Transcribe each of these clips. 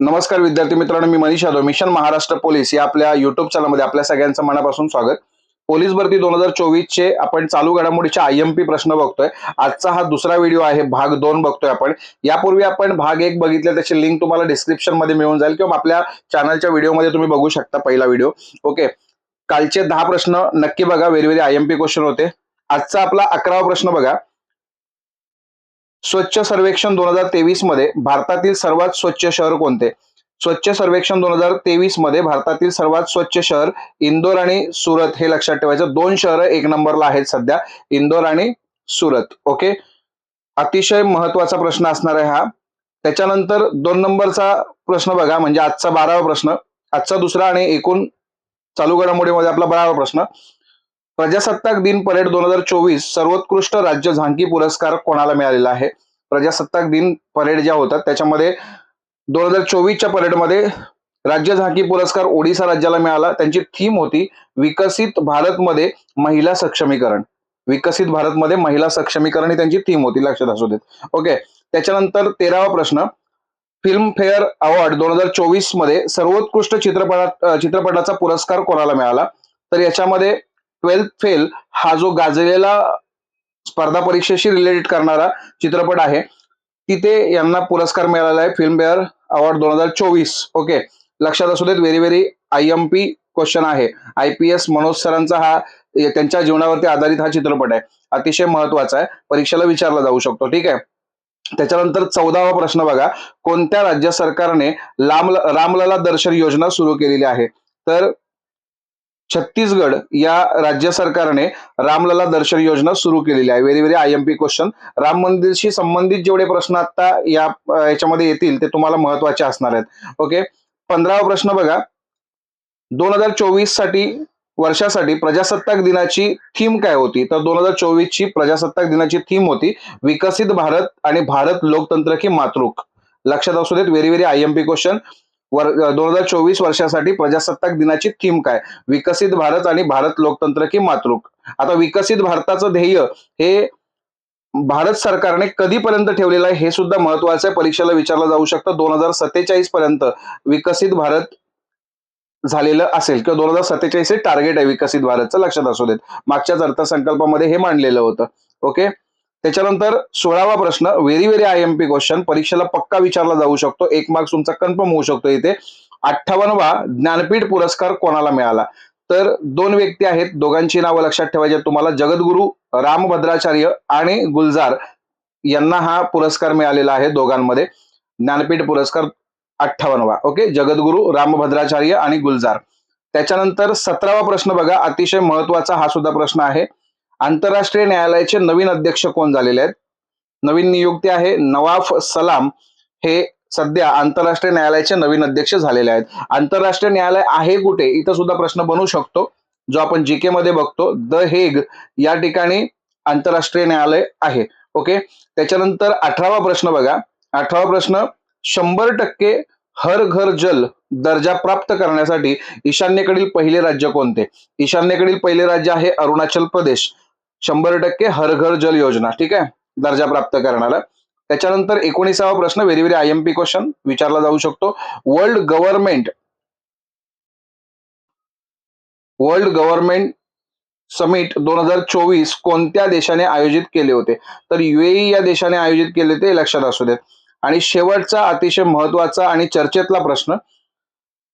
नमस्कार विद्यार्थी मित्रांनो मी मनीष यादव. मिशन महाराष्ट्र पोलीस या आपल्या युट्यूब चॅनलमध्ये आपल्या सगळ्यांचं मनापासून स्वागत. पोलीस भरती दोन हजार चोवीस चे आपण चालू घडामोडीचे आय एम पी प्रश्न बघतोय. आजचा हा दुसरा व्हिडिओ आहे भाग दोन बघतोय आपण. यापूर्वी आपण भाग एक बघितला त्याची लिंक तुम्हाला डिस्क्रिप्शनमध्ये मिळून जाईल किंवा आपल्या चॅनलच्या व्हिडिओमध्ये तुम्ही बघू शकता पहिला व्हिडिओ ओके कालचे दहा प्रश्न नक्की बघा very I M P question होते. आजचा आपला अकरावा प्रश्न बघा. स्वच्छ सर्वेक्षण दोन हजार तेवीसमध्ये भारतातील सर्वात स्वच्छ शहर कोणते? स्वच्छ सर्वेक्षण दोन हजार तेवीसमध्ये भारतातील सर्वात स्वच्छ शहर इंदोर आणि सुरत हे लक्षात ठेवायचं. दोन शहर एक नंबरला आहेत सध्या इंदोर आणि सुरत. ओके? अतिशय महत्त्वाचा प्रश्न असणार आहे हा. त्याच्यानंतर दोन नंबरचा प्रश्न बघा म्हणजे आजचा बारावा प्रश्न. आजचा दुसरा आणि एकूण चालू घडामोडीमध्ये आपला बारावा प्रश्न. प्रजासत्ताक दिन परेड दोन हजार चोवीस सर्वोत्कृष्ट राज्य झांकी पुरस्कार कोणाला मिळालेला आहे? प्रजासत्ताक दिन परेड ज्या होतात त्याच्यामध्ये दोन हजार चोवीसच्या परेडमध्ये राज्य झांकी पुरस्कार ओडिसा राज्याला मिळाला. त्यांची थीम होती विकसित भारतमध्ये महिला सक्षमीकरण. विकसित भारतमध्ये महिला सक्षमीकरण ही त्यांची थीम होती लक्षात असू देत. ओके त्याच्यानंतर तेरावा प्रश्न. फिल्मफेअर अवॉर्ड दोन हजार चोवीसमध्ये सर्वोत्कृष्ट चित्रपटात चित्रपटाचा पुरस्कार कोणाला मिळाला? तर याच्यामध्ये ट्वेल्थ फेल हा जो गाजलेला स्पर्धा परीक्षेशी रिलेटेड करणारा चित्रपट आहे तिथे यांना पुरस्कार मिळालेला आहे फिल्म अवॉर्ड दोन हजार चोवीस. ओके लक्षात असू देत very very I M P question आहे. आय पी एस मनोज सरांचा हा त्यांच्या जीवनावरती आधारित हा चित्रपट आहे. अतिशय महत्त्वाचा आहे. परीक्षेला विचारला जाऊ शकतो. ठीक आहे. त्याच्यानंतर चौदावा प्रश्न बघा. कोणत्या राज्य सरकारने लांब रामलला दर्शन योजना सुरू केलेली आहे? तर छत्तीसगड या राज्य सरकारने रामलला दर्शन योजना सुरू केलेली आहे. Very very I M P question Ram मंदिरशी संबंधित जेवढे प्रश्न आता या याच्यामध्ये येतील ते तुम्हाला महत्त्वाचे असणार आहेत. ओके पंधरावा प्रश्न बघा. दोन हजार चोवीससाठी वर्षासाठी प्रजासत्ताक दिनाची थीम काय होती? तर दोन हजार चोवीस ची प्रजासत्ताक दिनाची थीम होती विकसित भारत आणि भारत लोकतंत्र की मातृक. लक्षात असू देत very very I M P question दोन हजार चोवीस वर्षासाठी प्रजासत्ताक दिनाची थीम काय? विकसित भारत आणि भारत लोकतंत्र की मातृक? आता विकसित भारताचं ध्येय हे भारत सरकारने कधीपर्यंत ठेवलेलं आहे हे सुद्धा महत्वाचं आहे. परीक्षेला विचारलं जाऊ शकतं. दोन हजार सत्तेचाळीस पर्यंत विकसित भारत झालेलं असेल किंवा दोन हजार सत्तेचाळीस हे टार्गेट आहे विकसित भारतचं लक्षात असू देत. मागच्याच अर्थसंकल्पामध्ये हे मांडलेलं होतं. ओके त्याच्यानंतर सोळावा प्रश्न very very I M P question परीक्षेला पक्का विचारला जाऊ शकतो. एक मार्क्स तुमचा कन्फर्म होऊ शकतो इथे. अठ्ठावन्नवा ज्ञानपीठ पुरस्कार कोणाला मिळाला? तर दोन व्यक्ती आहेत. दोघांची नावं लक्षात ठेवायची तुम्हाला. जगद्गुरु रामभद्राचार्य आणि गुलजार यांना हा पुरस्कार मिळालेला आहे दोघांमध्ये. ज्ञानपीठ पुरस्कार अठ्ठावन्नवा. ओके जगद्गुरु रामभद्राचार्य आणि गुलजार. त्याच्यानंतर सतरावा प्रश्न बघा. अतिशय महत्त्वाचा हा सुद्धा प्रश्न आहे. आंतरराष्ट्रीय न्यायालयाचे नवीन अध्यक्ष कोण झालेले आहेत? नवीन नियुक्ती आहे नवाफ सलाम. हे सध्या आंतरराष्ट्रीय न्यायालयाचे नवीन अध्यक्ष झालेले आहेत. आंतरराष्ट्रीय न्यायालय आहे कुठे? इथं सुद्धा प्रश्न बनू शकतो जो आपण जीके मध्ये बघतो. द हेग या ठिकाणी आंतरराष्ट्रीय न्यायालय आहे. ओके? त्याच्यानंतर अठरावा प्रश्न बघा. अठरावा प्रश्न शंभर टक्के हर घर जल दर्जा प्राप्त करण्यासाठी ईशान्येकडील पहिले राज्य कोणते? ईशान्येकडील पहिले राज्य आहे अरुणाचल प्रदेश. शंभर टक्के हर घर जल योजना ठीक आहे? दर्जा प्राप्त करणारा. त्याच्यानंतर एकोणीसावा प्रश्न very very I M P question विचारला जाऊ शकतो. World government world government summit दोन हजार चोवीस कोणत्या देशाने आयोजित केले होते? तर युएई या देशाने आयोजित केले ते लक्षात असू देत. आणि शेवटचा अतिशय महत्त्वाचा आणि चर्चेतला प्रश्न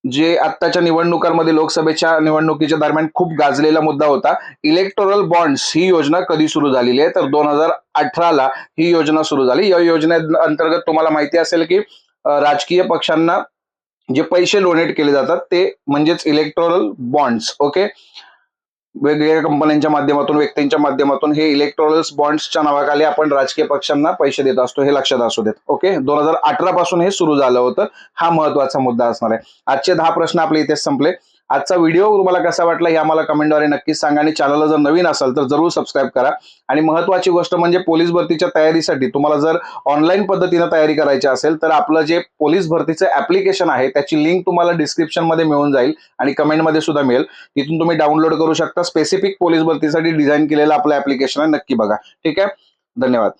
जे आत्ताच्या निवडणुकांमध्ये लोकसभेच्या निवडणुकीच्या दरम्यान खूप गाजलेला मुद्दा होता. इलेक्टोरल बॉन्ड्स ही योजना कधी सुरू झालेली आहे? तर दोन हजार अठराला ही योजना सुरू झाली. या योजने अंतर्गत तुम्हाला माहिती असेल की राजकीय पक्षांना जे पैसे डोनेट केले जातात ते म्हणजेच इलेक्टोरल बॉन्ड्स ओके वेगवेगळ्या कंपन्यांच्या माध्यमातून व्यक्तींच्या माध्यमातून हे इलेक्ट्रॉनिक्स बॉन्ड्सच्या नावाखाली आपण राजकीय पक्षांना पैसे देत असतो हे लक्षात असू देत. ओके दोन हजार अठरा पासून हे सुरू झालं होतं. हा महत्त्वाचा मुद्दा असणार आहे. आजचे दहा प्रश्न आपले इथेच संपले. आजचा व्हिडिओ तुम्हाला कसा वाटला हे आम्हाला कमेंटद्वारे नक्कीच सांगा आणि चॅनलला जर नवीन असाल तर जरूर सबस्क्राईब करा. आणि महत्वाची गोष्ट म्हणजे पोलीस भरतीच्या तयारीसाठी तुम्हाला जर ऑनलाईन पद्धतीनं तयारी करायची असेल तर आपलं जे पोलीस भरतीचं ऍप्लिकेशन आहे त्याची लिंक तुम्हाला डिस्क्रिप्शनमध्ये मिळून जाईल आणि कमेंटमध्ये सुद्धा मिळेल. तिथून तुम्ही डाउनलोड करू शकता. स्पेसिफिक पोलीस भरतीसाठी डिझाईन केलेलं आपलं ऍप्लिकेशन आहे. नक्की बघा. ठीक आहे? धन्यवाद.